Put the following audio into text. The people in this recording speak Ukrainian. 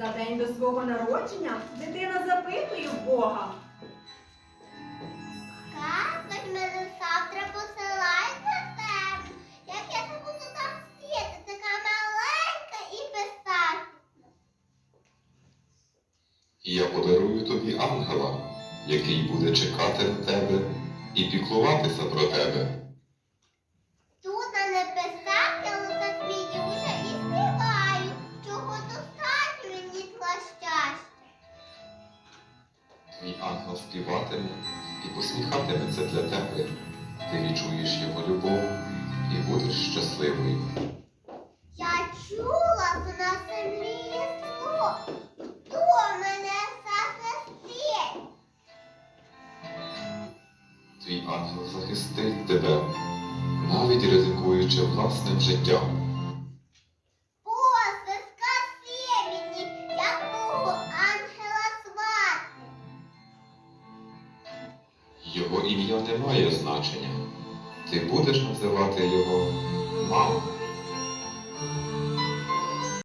За день до свого народження дитина запитує в Бога. Казок мене завтра посилають на тебе. Як я це буду там сіти, така маленька і писати. І я подарую тобі ангела, який буде чекати на тебе і піклуватися про тебе. Твій ангел співатиме і посміхатиметься для тебе. Ти відчуєш його любов і будеш щасливою. Я чула, що на землі зло. Хто мене захистить? Твій ангел захистить тебе, навіть ризикуючи власним життям. Його ім'я не має значення. Ти будеш називати його мамою.